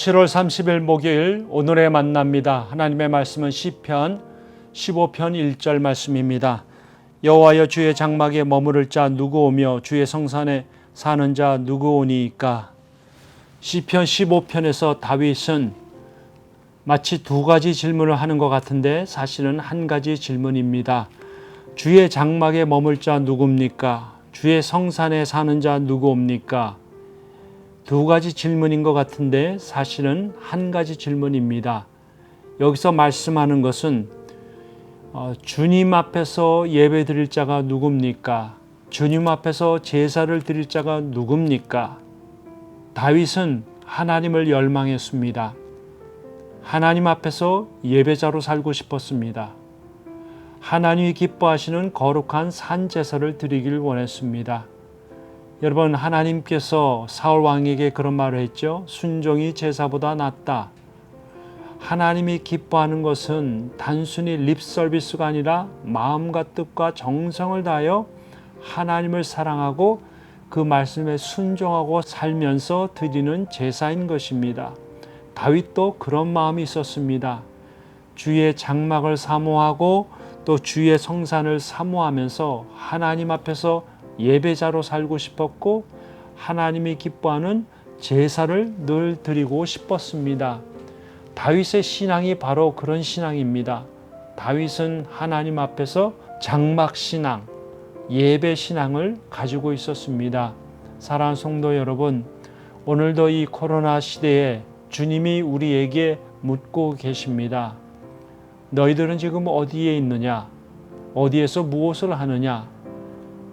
7월 30일 목요일 오늘의 만납니다. 하나님의 말씀은 시편 15편 1절 말씀입니다. 여호와여 주의 장막에 머무를 자 누구 오며 주의 성산에 사는 자 누구 오니이까 시편 15편에서 다윗은 마치 두 가지 질문을 하는 것 같은데 사실은 한 가지 질문입니다. 주의 장막에 머물 자 누굽니까? 주의 성산에 사는 자 누구옵니까? 두 가지 질문인 것 같은데 사실은 한 가지 질문입니다. 여기서 말씀하는 것은 어, 주님 앞에서 예배 드릴 자가 누굽니까? 주님 앞에서 제사를 드릴 자가 누굽니까? 다윗은 하나님을 열망했습니다. 하나님 앞에서 예배자로 살고 싶었습니다. 하나님이 기뻐하시는 거룩한 산 제사를 드리길 원했습니다. 여러분 하나님께서 사울 왕에게 그런 말을 했죠. 순종이 제사보다 낫다. 하나님이 기뻐하는 것은 단순히 립 서비스가 아니라 마음과 뜻과 정성을 다하여 하나님을 사랑하고 그 말씀에 순종하고 살면서 드리는 제사인 것입니다. 다윗도 그런 마음이 있었습니다. 주의 장막을 사모하고 또 주의 성산을 사모하면서 하나님 앞에서 예배자로 살고 싶었고 하나님이 기뻐하는 제사를 늘 드리고 싶었습니다. 다윗의 신앙이 바로 그런 신앙입니다. 다윗은 하나님 앞에서 장막 신앙, 예배 신앙을 가지고 있었습니다. 사랑하는 성도 여러분, 오늘도 이 코로나 시대에 주님이 우리에게 묻고 계십니다. 너희들은 지금 어디에 있느냐? 어디에서 무엇을 하느냐?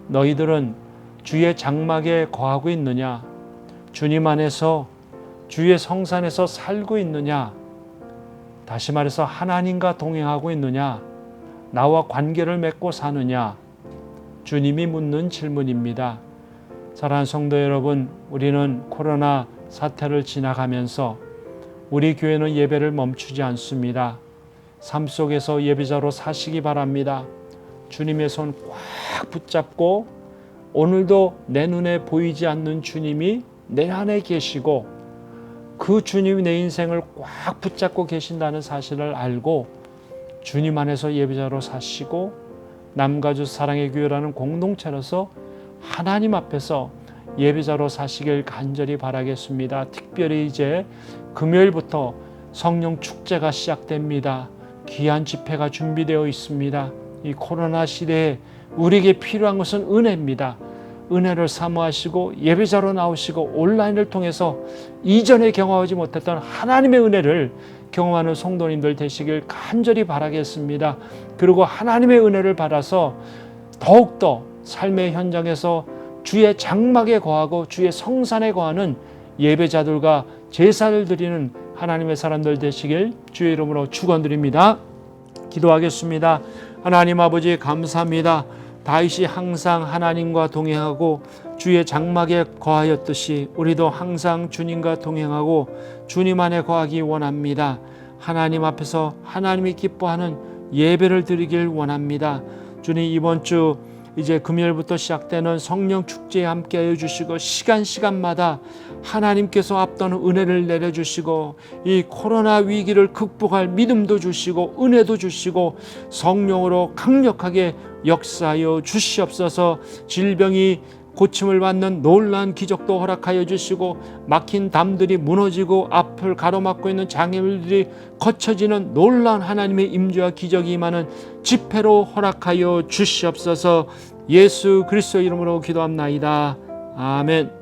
너희들은 주의 장막에 거하고 있느냐? 주님 안에서 주의 성산에서 살고 있느냐? 다시 말해서 하나님과 동행하고 있느냐? 나와 관계를 맺고 사느냐? 주님이 묻는 질문입니다. 사랑하는 성도 여러분, 우리는 코로나 사태를 지나가면서 우리 교회는 예배를 멈추지 않습니다. 삶 속에서 예배자로 사시기 바랍니다. 주님의 손 꽉 붙잡고 오늘도 내 눈에 보이지 않는 주님이 내 안에 계시고 그 주님이 내 인생을 꽉 붙잡고 계신다는 사실을 알고 주님 안에서 예배자로 사시고 남과 주 사랑의 교회라는 공동체로서 하나님 앞에서 예배자로 사시길 간절히 바라겠습니다. 특별히 이제 금요일부터 성령 축제가 시작됩니다. 귀한 집회가 준비되어 있습니다. 이 코로나 시대에 우리에게 필요한 것은 은혜입니다. 은혜를 사모하시고 예배자로 나오시고 온라인을 통해서 이전에 경험하지 못했던 하나님의 은혜를 경험하는 성도님들 되시길 간절히 바라겠습니다. 그리고 하나님의 은혜를 받아서 더욱더 삶의 현장에서 주의 장막에 거하고 주의 성산에 거하는 예배자들과 제사를 드리는 하나님의 사람들 되시길 주의 이름으로 축원드립니다. 기도하겠습니다. 하나님 아버지 감사합니다. 다윗이 항상 하나님과 동행하고 주의 장막에 거하였듯이 우리도 항상 주님과 동행하고 주님 안에 거하기 원합니다. 하나님 앞에서 하나님이 기뻐하는 예배를 드리길 원합니다. 주님 이번 주 이제 금요일부터 시작되는 성령 축제에 함께하여 주시고 시간 시간마다 하나님께서 앞도는 은혜를 내려 주시고 이 코로나 위기를 극복할 믿음도 주시고 은혜도 주시고 성령으로 강력하게 역사하여 주시옵소서. 질병이 고침을 받는 놀란 기적도 허락하여 주시고 막힌 담들이 무너지고 앞을 가로막고 있는 장애물들이 거쳐지는 놀란 하나님의 임재와 기적이 임하는 집회로 허락하여 주시옵소서 예수 그리스도 이름으로 기도합나이다. 아멘.